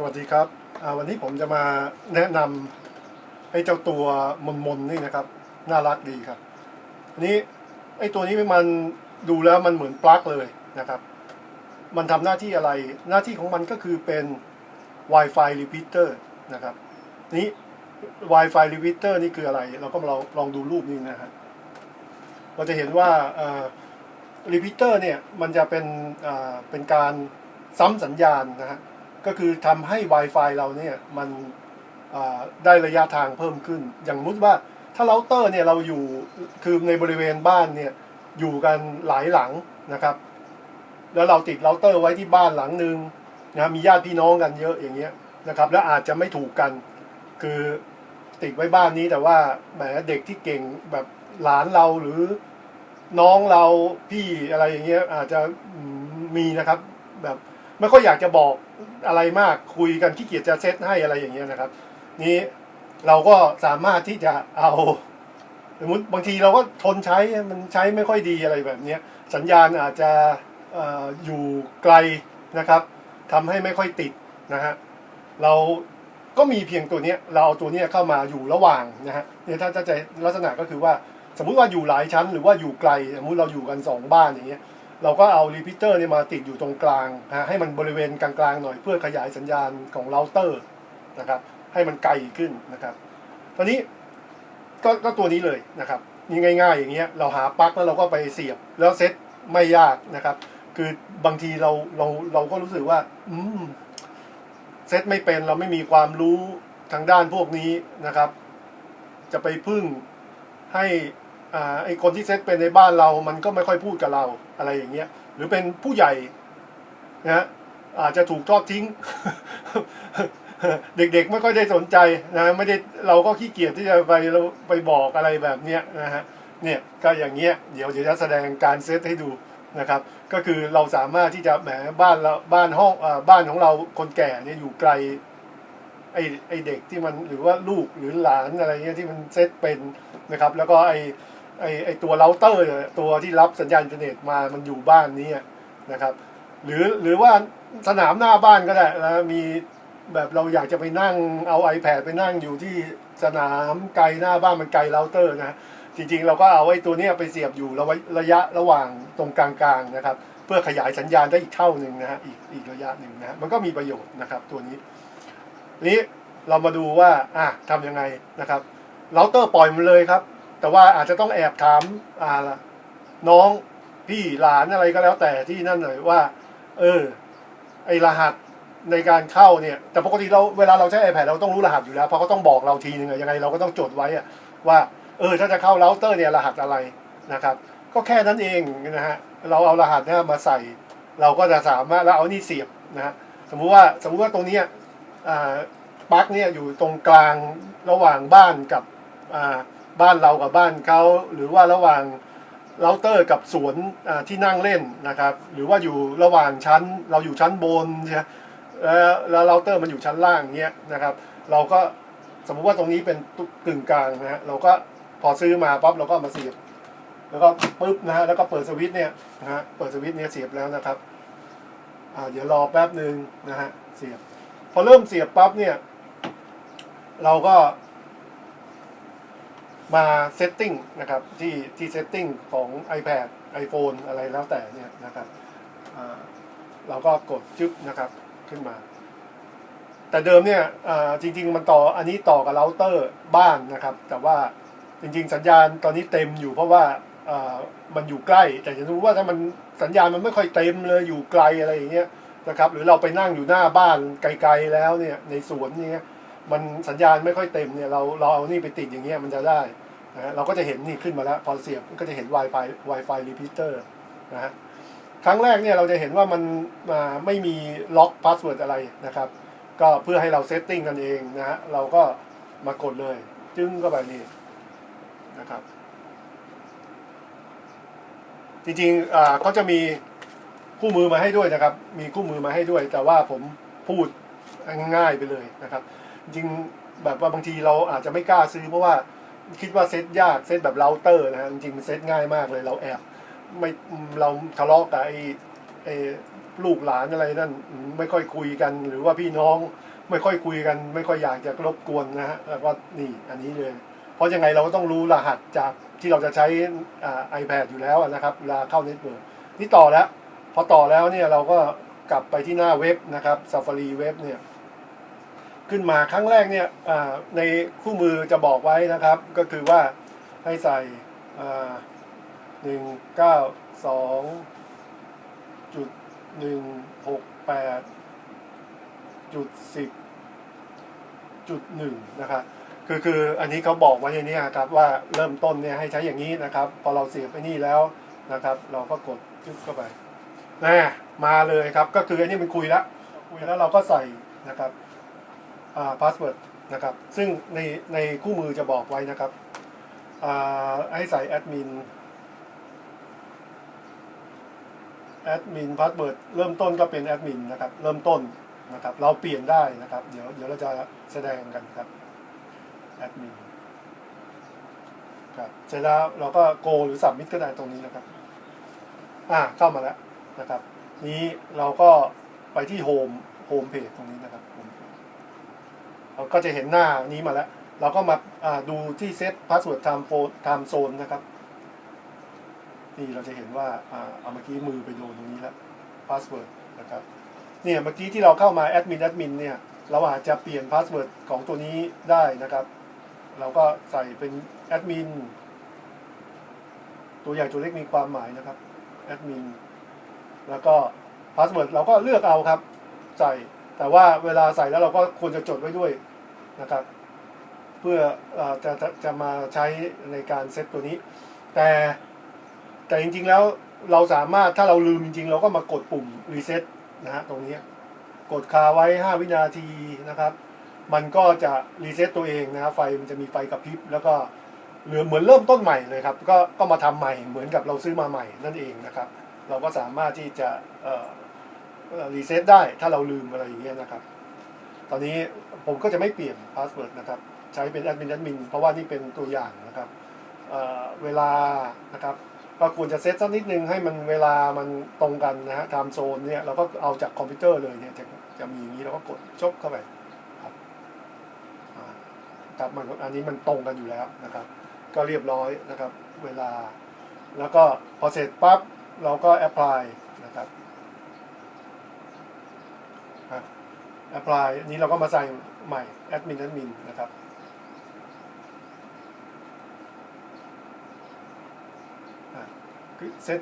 สวัสดีครับวันนี้ผมจะมาแนะนำไอ้เจ้าตัวมนมนๆนี่นะครับ น่ารักดีครับอันนี้ไอ้ตัวนี้มันดูแล้วมันเหมือนปลั๊กเลยนะครับ มันทำหน้าที่อะไรหน้าที่ของมันก็คือเป็น Wi-Fi repeater นะครับนี้ Wi-Fi repeater นี่คืออะไร เราก็ลองลองดูรูปนี้นะฮะเราจะเห็นว่าอ่า repeater เนี่ยมันจะเป็นเป็นการซ้ำสัญญาณนะฮะ ก็คือทำให้ Wi-Fi เราเนี่ยมันได้ระยะทางเพิ่มขึ้น อย่างมุติว่าถ้าเราเตอร์เนี่ยเราอยู่คือในบริเวณบ้านเนี่ยอยู่กันหลายหลังนะครับ แล้วเราติดเราเตอร์ไว้ที่บ้านหลังหนึ่งนะมีญาติพี่น้องกันเยอะอย่างเงี้ยนะครับ แล้วอาจจะไม่ถูกกัน คือติดไว้บ้านนี้แต่ว่าแหมเด็กที่เก่งแบบหลานเราหรือน้องเราพี่อะไรอย่างเงี้ยอาจจะมีนะครับแบบ ไม่ค่อยอยากจะบอกอะไรมากคุยกันขี้เกียจจะเซตให้อะไรอย่างเงี้ยนะครับ นี้เราก็สามารถที่จะเอาสมมติบางทีเราก็ทนใช้มันใช้ไม่ค่อยดีอะไรแบบเนี้ยสัญญาณอาจจะออยู่ไกลนะครับทำให้ไม่ค่อยติดนะฮะเราก็มีเพียงตัวนี้เราเอาตัวนี้เข้ามาอยู่ระหว่างนะฮะเนี่ยถ้าจะลักษณะก็คือว่า สมมุติว่าอยู่หลายชั้นหรือว่าอยู่ไกล สมมุติเราอยู่กันสองบ้านอย่างเงี้ย เราก็เอารีพิเตอร์เนี่ยมาติดอยู่ตรงกลางนะให้มันบริเวณกลางๆหน่อยเพื่อขยายสัญญาณของเราเตอร์นะครับให้มันไกลขึ้นนะครับ ตอนนี้ก็ก็ตัวนี้เลยนะครับนี่ง่าย ๆ อย่างเงี้ยเราหาปลั๊กแล้วเราก็ไปเสียบแล้วเซ็ตไม่ยากนะครับ คือบางทีเราเราเราก็รู้สึกว่า อืมเซ็ตไม่เป็นเราไม่มีความรู้ทางด้านพวกนี้นะครับ จะไปพึ่งให้ อ่าไอคนที่เซตเป็นในบ้านเรา มันก็ไม่ค่อยพูดกับเราอะไรอย่างเงี้ย หรือเป็นผู้ใหญ่นะอาจจะถูกทอดทิ้ง เด็กๆไม่ค่อยได้สนใจนะไม่ได้เราก็ขี้เกียจที่จะไปเราไปบอกอะไรแบบเนี้ยนะฮะเนี่ยก็อย่างเงี้ยเดี๋ยวจะแสดงการเซตให้ดูนะครับ ก็คือเราสามารถที่จะแหมบ้านเราบ้านห้องอบ้านของเราคนแก่เนี่ยอยู่ไกลไอไอเด็กที่มันหรือว่าลูกหรือหลานอะไรเงี้ยที่มันเซตเป็นนะครับ แล้วก็ไอ ไอไอตัวเราเตอร์ตัวที่รับสัญญาณอินเทอร์เน็ตมามันอยู่บ้านนี้นะครับ หรือหรือว่าสนามหน้าบ้านก็ได้นะมีแบบเราอยากจะไปนั่งเอา iPad ไปนั่งอยู่ที่สนามไกลหน้าบ้านมันไกลเราเตอร์นะจริงๆ เราก็เอาไอ้ตัวนี้ไปเสียบอยู่ระระยะระหว่างตรงกลางๆนะครับ เพื่อขยายสัญญาณได้อีกเท่าหนึ่งนะฮะอีกอีกระยะหนึ่งนะฮะมันก็มีประโยชน์นะครับตัวนี้นี้เรามาดูว่าอะทำยังไงนะครับเราเตอร์ปล่อยมันเลยครับ แต่ว่าอาจจะต้องแอบถามอ่าน้องพี่หลานอะไรก็แล้วแต่ที่นั่นหน่อยว่า เออ ไอรหัสในการเข้าเนี่ย แต่ปกติเราเวลาเราใช้ iPad เราต้องรู้รหัสอยู่แล้วเพราะเขาต้องบอกเราทีนึงอะยังไงเราก็ต้องจดไว้อะว่าเออถ้าจะเข้าเราเตอร์เนี่ยรหัสอะไรนะครับ ก็แค่นั้นเองนะฮะเราเอารหัสเนี่ยมาใส่ เราก็จะสามารถแล้วเอานี่เสียบนะฮะสมมุติว่าสมมุติว่าตรงเนี้ยอ่าปลั๊กเนี่ยอยู่ตรงกลางระหว่างบ้านกับอ่า บ้านเรากับบ้านเขาหรือว่าระหว่างเราเตอร์กับสวนที่นั่งเล่นนะครับ หรือว่าอยู่ระหว่างชั้นเราอยู่ชั้นบนใช่ไหมแล้วแล้วเราเตอร์มันอยู่ชั้นล่างเนี้ยนะครับ เราก็สมมุติว่าตรงนี้เป็นกึ่งกลางนะฮะเราก็พอซื้อมาปั๊บเราก็มาเสียบ แล้วก็ปึ๊บนะฮะแล้วก็เปิดสวิตช์เนี่ยนะฮะเปิดสวิตช์เนี่ยเสียบแล้วนะครับอ่าเดี๋ยวรอแป๊บหนึ่งนะฮะเสียบ พอเริ่มเสียบปั๊บเนี่ย เราก็ มาเซตติ้งนะครับที่ที่เซตติ้งของ iPad iPhone อะไรแล้วแต่เนี่ยนะครับเราก็กดจึ๊บนะครับขึ้นมา แต่เดิมเนี่ยจริง ๆ มันต่ออันนี้ต่อกับเราเตอร์บ้านนะครับ แต่ว่าจริง ๆ สัญญาณตอนนี้เต็มอยู่เพราะว่าอ่ามันอยู่ใกล้ แต่จะรู้ว่าถ้ามันสัญญาณมันไม่ค่อยเต็มเลยอยู่ไกลอะไรอย่างเงี้ยนะครับ หรือเราไปนั่งอยู่หน้าบ้านไกล ๆแล้วเนี่ยในสวนเนี่ย มันสัญญาณไม่ค่อยเต็มเนี่ยเราเราเอานี่ไปติดอย่างเงี้ยมันจะได้นะฮะเราก็จะเห็นนี่ขึ้นมาแล้ว พอเสียบก็จะเห็น Wi-Fi Wi-Fi repeater นะฮะครั้งแรกเนี่ยเราจะเห็นว่ามันมาไม่มีล็อกพาสเวิร์ดอะไรนะครับ ก็เพื่อให้เราเซตติ้งกันเองนะฮะเราก็มากดเลย จึ้งเข้าไปนี่นะครับ จริงๆอ่าเขาจะมีคู่มือมาให้ด้วยนะครับ มีคู่มือมาให้ด้วย แต่ว่าผมพูดง่ายไปเลยนะครับ จริงแบบว่าบางทีเราอาจจะไม่กล้าซื้อ เพราะว่าคิดว่าเซตยากเซตแบบเราเตอร์นะฮะจริงๆมันเซตง่ายมากเลยเราแอบไม่เราทะเลาะกับไอ้ไอ้ลูกหลานอะไรนั่นไม่ค่อยคุยกัน หรือว่าพี่น้องไม่ค่อยคุยกัน ไม่ค่อยอยากจะรบกวนนะฮะแล้วก็นี่อันนี้เลย เพราะยังไงเราก็ต้องรู้รหัสจากที่เราจะใช้อ่า iPad อยู่แล้วนะครับเวลาเข้าเน็ตเวิร์กนี่ต่อแล้ว พอต่อแล้วเนี่ยเราก็กลับไปที่หน้าเว็บนะครับ Safari เว็บเนี่ย ขึ้นมาครั้งแรกเนี่ยในคู่มือจะบอกไว้นะครับ ก็คือว่าให้ใส่หนึ่งเก้าสองจุดหนึ่งหกแปดจุดสิบจุดหนึ่งนะครับคือคืออันนี้เขาบอกไว้ในนี้ครับว่าเริ่มต้นเนี่ยให้ใช้อย่างนี้นะครับ พอเราเสียบไปนี่แล้วนะครับ เราก็กดจึ๊บเข้าไปนะมาเลยครับ ก็คืออันนี้มันคุยแล้วคุยแล้วเราก็ใส่นะครับ พาสเวิร์ดนะครับ ซึ่งในในคู่มือจะบอกไว้นะครับอ่าให้ใส่แอดมินแอดมินพาสเวิร์ดเริ่มต้นก็เป็นแอดมินนะครับ เริ่มต้นนะครับ เราเปลี่ยนได้นะครับ เดี๋ยวเดี๋ยวเราจะแสดงกันครับแอดมินครับเสร็จแล้วเราก็โกหรือสับมิดก็ได้ตรงนี้นะครับ อ่าเข้ามาแล้วนะครับ นี้เราก็ไปที่โฮมโฮมเพจตรงนี้นะครับ เราก็จะเห็นหน้านี้มาแล้ว เราก็มาดูที่เซตพาสเวิร์ดไทม์โฟไทม์โซนนะครับ นี่เราจะเห็นว่าอ่าเอาเมื่อกี้มือไปโดนตรงนี้แล้วพาสเวิร์ดนะครับเนี่ยเมื่อกี้ที่เราเข้ามาแอดมินแอดมินเนี่ยเราอาจจะเปลี่ยนพาสเวิร์ดของตัวนี้ได้นะครับ เราก็ใส่เป็นแอดมินตัวใหญ่ตัวเล็กมีความหมายนะครับแอดมินแล้วก็พาสเวิร์ดเราก็เลือกเอาครับ ใส่แต่ว่าเวลาใส่แล้วเราก็ควรจะจดไว้ด้วย นะครับ เพื่ออจะจะจะมาใช้ในการเซตตัวนี้ แต่แต่จริงๆแล้วเราสามารถถ้าเราลืมจริงๆ เราก็มากดปุ่มรีเซ็ตนะฮะตรงนี้กดคาไว้ 5 วินาทีนะครับ มันก็จะรีเซ็ตตัวเองนะครไฟมันจะมีไฟกระพริบ แล้วก็เหลือเหมือนเริ่มต้นใหม่เลยครับ ก็ก็มาทำใหม่เหมือนกับเราซื้อมาใหม่นั่นเองนะครับ เราก็สามารถที่จะรีเซ็ตได้ถ้าเราลืมอะไรอย่างเงี้ยนะครับ ตอนนี้ผมก็จะไม่เปลี่ยนพาสเวิร์ดนะครับใช้เป็นแอดมินแอดมินเพราะว่านี่เป็นตัวอย่างนะครับเเวลานะครับก็ควรจะเซตสักนิดนึงให้มันเวลามันตรงกันนะฮะไทม์โซนเนี่ยเราก็เอาจากคอมพิวเตอร์เลยเนี่ยจะจะมีอย่างนี้เราก็กดชกเข้าไปครับครับมันอันนี้มันตรงกันอยู่แล้วนะครับ ก็เรียบร้อยนะครับเวลา แล้วก็พอเสร็จปั๊บเราก็แอพพลายนะครับ แอพพลายอันนี้เราก็มาใส่ใหม่แอดมินแอดมินะครับคือเซต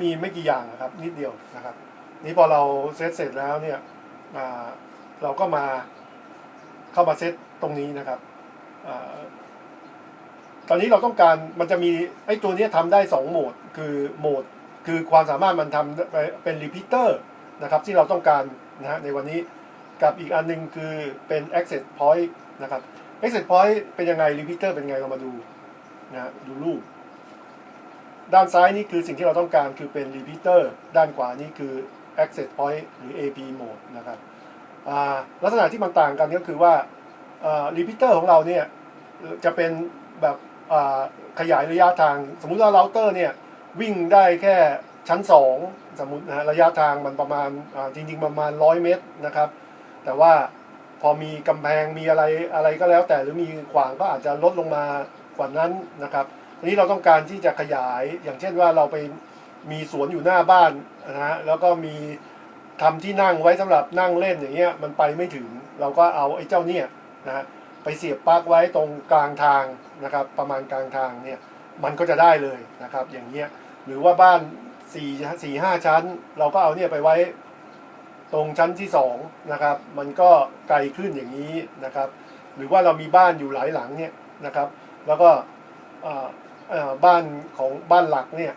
มีไม่กี่อย่างนะครับนิดเดียวนะครับ นี่พอเราเซตเสร็จแล้วเนี่ยเราก็มาเข้ามาเซตตรงนี้นะครับอตอนนี้เราต้องการมันจะมีไอ้ตัวนี้ทำได้สองโหมด คือโหมดคือความสามารถมันทำเป็นรีพิเตอร์นะครับที่เราต้องการนะฮะในวันนี้ กับอีกอันหนึงคือเป็น access point นะครับ access point เป็นยังไงรีพิเตอร์เป็นยังไงเรามาดูนะฮะดูรูป ด้านซ้ายนี่คือสิ่งที่เราต้องการคือเป็น repeater ด้านขวานี่คือ access point หรือ AP mode นะครับลักษณะที่มันต่างกันก็คือว่า repeater ของเราเนี่ยจะเป็นแบบขยายระยะทาง สมมุติว่าเราเตอร์เนี่ยวิ่งได้แค่ชั้น 2 สมมตินะระยะทางมันประมาณจริง ๆ ประมาณ 100 เมตรนะครับ แต่ว่าพอมีกำแพงมีอะไรอะไรก็แล้ว แต่หรือมีขวางก็อาจจะลดลงมากว่านั้นนะครับทีนี้เราต้องการที่จะขยายอย่างเช่นว่าเราไปมีสวนอยู่หน้าบ้านนะฮะแล้วก็มีทำที่นั่งไว้สำหรับนั่งเล่นอย่างเงี้ยมันไปไม่ถึง เราก็เอาไอ้เจ้าเนี่ยนะไปเสียบปลั๊กไว้ตรงกลางทางนะครับ ประมาณกลางทางเนี่ยมันก็จะได้เลยนะครับ อย่างเงี้ยหรือว่าบ้านสี่สี่ห้าชั้น เราก็เอาเนี่ยไปไว้ ตรงชั้นที่สองนะครับมันก็ไกลขึ้นอย่างนี้นะครับ หรือว่าเรามีบ้านอยู่หลายหลังเนี่ยนะครับ แล้วก็บ้านของบ้านหลักเนี่ย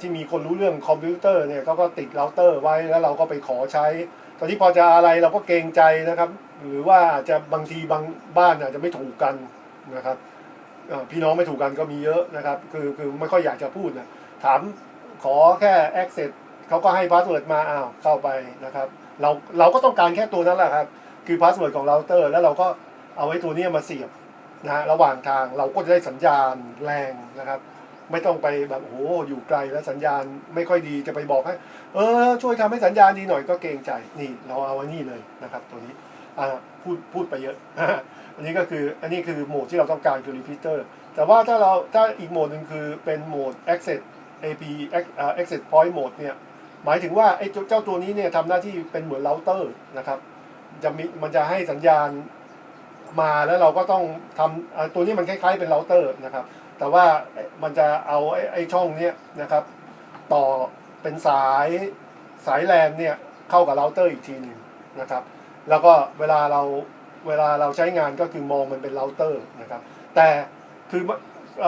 ที่มีคนรู้เรื่องคอมพิวเตอร์เนี่ยเขาก็ติดเราเตอร์ไว้แล้วเราก็ไปขอใช้ ตอนที่พอจะอะไรเราก็เกรงใจนะครับ หรือว่าอาจจะบางทีบางบ้านอาจจะไม่ถูกกันนะครับพี่น้องไม่ถูกกันก็มีเยอะนะครับ คือคือไม่ค่อยอยากจะพูดนะถามขอแค่ access เขาก็ให้พาสเวิร์ดมาอ้าวเข้าไปนะครับ เราเราก็ต้องการแค่ตัวนั้นแหละครับ คือพาสเวิร์ดของเราเตอร์แล้วเราก็เอาไว้ตัวนี้มาเสียบนะฮะระหว่างทางเราก็จะได้สัญญาณแรงนะครับ ไม่ต้องไปแบบโอ้โหอยู่ไกลแล้วสัญญาณไม่ค่อยดีจะไปบอกให้เออช่วยทำให้สัญญาณดีหน่อยก็เกรงใจนี่ เราเอาอันนี้เลยนะครับ ตัวนี้อ่าพูดพูดไปเยอะอันนี้ก็คืออันนี้คือโหมดที่เราต้องการคือ repeater แต่ว่าถ้าเราถ้าอีกโหมดหนึ่งคือเป็นโหมด access AP access point mode เนี่ย หมายถึงว่าไอ้เจ้าตัวนี้เนี่ยทำหน้าที่เป็นเหมือนเราเตอร์นะครับ จะมีมันจะให้สัญญาณมาแล้วเราก็ต้องทำอ่าตัวนี้มันคล้ายๆเป็นเราเตอร์นะครับ แต่ว่ามันจะเอาไอ้ไอช่องเนี้ยนะครับ ต่อเป็นสายสายแลนเนี่ยเข้ากับเราเตอร์อีกทีหนึ่งนะครับ แล้วก็เวลาเราเวลาเราใช้งานก็คือมองมันเป็นเราเตอร์นะครับ แต่คืออ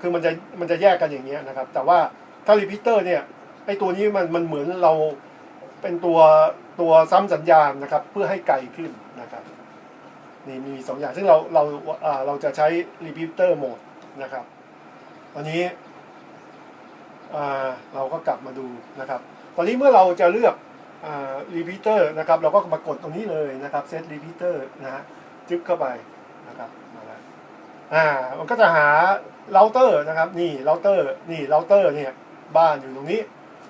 คือมันจะมันจะแยกกันอย่างเงี้ยนะครับ แต่ว่าถ้ารีพิเตอร์เนี่ย ไอตัวนี้มันมันเหมือนเราเป็นตัวตัวซ้ำสัญญาณนะครับ เพื่อให้ไกลขึ้นนะครับนี่มีสองอย่างซึ่งเราเราเราจะใช้รีพิเตอร์โหมดนะครับตอนนี้เราก็กลับมาดูนะครับ ตอนนี้เมื่อเราจะเลือกอ repeater นะครับ เราก็มากดตรงนี้เลยนะครับ set repeater นะฮะจึ๊กเข้าไปนะครับมาแล้วอ่ามันก็จะหา router นะครับ นี่ router นี่ router เนี่ยบ้านอยู่ตรงนี้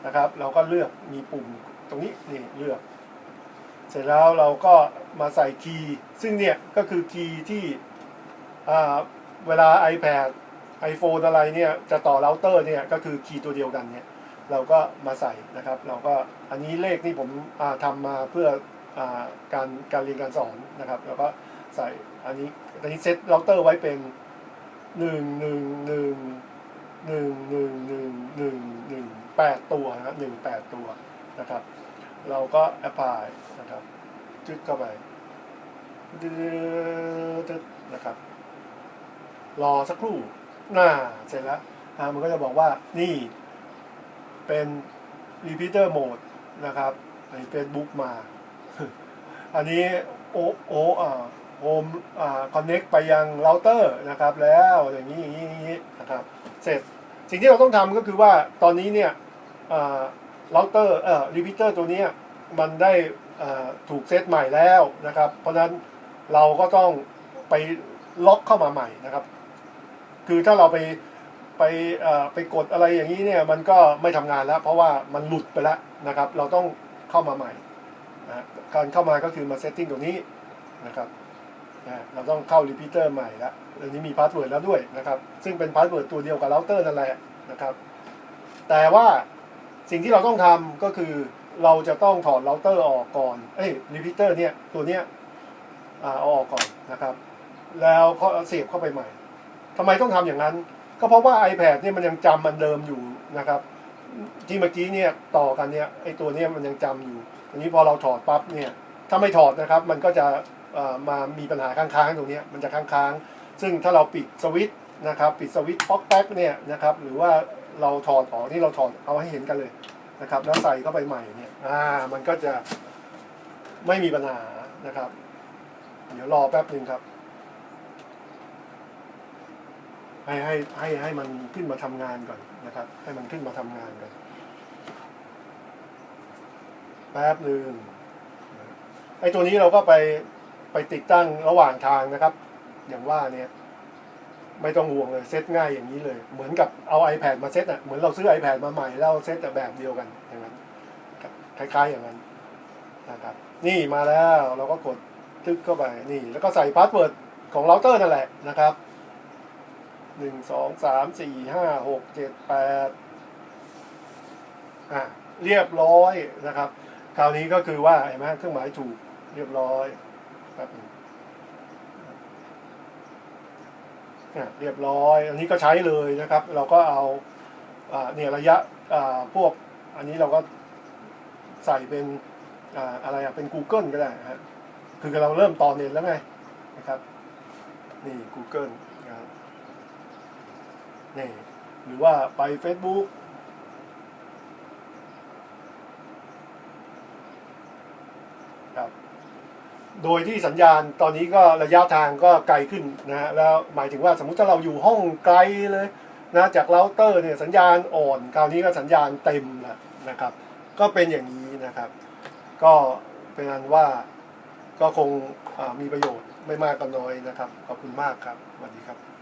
นะครับ เราก็เลือกมีปุ่มตรงนี้นี่เลือก เสร็จแล้วเราก็มาใส่คีย์ซึ่งเนี่ยก็คือคีย์ที่เวลา iPad iPhone อะไรเนี่ยจะต่อเราเตอร์เนี่ยก็คือคีย์ตัวเดียวกันเนี่ยเราก็มาใส่นะครับ เราก็อันนี้เลขนี่ผมทำมาเพื่ออการการเรียนการสอนนะครับแล้วก็ใส่อันนี้อันนี้เซตเราเตอร์ไว้เป็นหนึ่งหนึ่งหนึ่งหนึ่งหนึ่งหนึ่งหนึ่ง หนึ่งแปดตัวนะครับหนึ่งแปดตัวนะครับ เราก็แอพพลายนะครับจึ๊กเข้าไปดึ๊ดนะครับ รอสักครู่น่าเสร็จแล้วอ่ามันก็จะบอกว่านี่เป็น repeater mode นะครับใน Facebook มา อันนี้โอโออ่าโฮมอ่า connect ไปยังเราเตอร์นะครับ แล้วอย่างนี้อย่างนี้นะครับ เสร็จสิ่งที่เราต้องทำก็คือว่าตอนนี้เนี่ย เราเตอร์เอ่อ repeater ตัวนี้มันได้ถูกเซตใหม่แล้วนะครับ เพราะฉะนั้นเราก็ต้องไปล็อกเข้ามาใหม่นะครับ คือถ้าเราไปไปไปกดอะไรอย่างนี้เนี่ยมันก็ไม่ทำงานแล้ว เพราะว่ามันหลุดไปแล้วนะครับ เราต้องเข้ามาใหม่นะการเข้ามาก็คือมาเซตติ้งตรงนี้นะครับนะเราต้องเข้ารีพิเตอร์ใหม่แล้วอันนี้มีพาสเวิร์ดแล้วด้วยนะครับ ซึ่งเป็นพาสเวิร์ดตัวเดียวกับเราเตอร์นั่นแหละนะครับ แต่ว่า สิ่งที่เราต้องทำก็คือเราจะต้องถอดเราเตอร์ออกก่อน เอ้ยรีพิเตอร์เนี่ยตัวเนี้ยเอาออกก่อนนะครับ แล้วก็เสียบเข้าไปใหม่ทำไมต้องทำอย่างนั้น ก็เพราะว่า iPad เนี่ยมันยังจำมันเดิมอยู่นะครับที่เมื่อกี้เนี่ยต่อกันเนี่ยไอตัวเนี้ยมันยังจำอยู่ทีนี้พอเราถอดปั๊บเนี่ยถ้าไม่ถอดนะครับ มันก็จะมามีปัญหาค้างๆตรงเนี้ยมันจะค้างๆ ซึ่งถ้าเราปิดสวิตช์นะครับ ปิดสวิตช์ป๊อกแป๊กเนี่ยนะครับ หรือว่า เราถอดออกนี่เราถอดเอาให้เห็นกันเลยนะครับ แล้วใส่เข้าไปใหม่เนี่ยอ่ามันก็จะไม่มีปัญหานะครับ เดี๋ยวรอแป๊บหนึ่งครับ ให้ให้ให้ให้มันขึ้นมาทำงานก่อนนะครับ ให้มันขึ้นมาทำงานก่อนแป๊บหนึ่งไอ้ตัวนี้เราก็ไปไปติดตั้งระหว่างทางนะครับ อย่างว่าเนี่ย ไม่ต้องห่วงเลยเซตง่ายอย่างนี้เลย เหมือนกับเอา iPad มาเซตอะเหมือนเราซื้อ iPad มาใหม่แล้วเซตแต่แบบเดียวกันอย่างนั้นคล้ายๆอย่างนั้นนะครับนี่มาแล้วเราก็กดตึ๊กเข้าไปนี่ แล้วก็ใส่พาสเวิร์ดของเราเตอร์นั่นแหละนะครับหนึ่งสองสามสี่ห้าหกเจ็ดแปดอะเรียบร้อยนะครับ คราวนี้ก็คือว่าเห็นไหมเครื่องหมายถูกเรียบร้อยแบ บนึงอะเรียบร้อย อันนี้ก็ใช้เลยนะครับ เราก็เอาเนี่ยระยะพวกอันนี้เราก็ใส่เป็นอะไรอะเป็น Google ก็ได้ฮะคือเราเริ่มต่อเน็ตแล้วไงนะครับนี่ Google นะครับนี่หรือว่าไป Facebook ครับ โดยที่สัญญาณตอนนี้ก็ระยะทางก็ไกลขึ้นนะฮะแล้วหมายถึงว่าสมมุติถ้าเราอยู่ห้องไกลเลยนะจากเราเตอร์เนี่ยสัญญาณอ่อนคราวนี้ก็สัญญาณเต็มนะนะครับ ก็เป็นอย่างนี้นะครับ ก็เป็นอันว่าก็คงมีประโยชน์ไม่มากก็น้อยนะครับ ขอบคุณมากครับสวัสดีครับ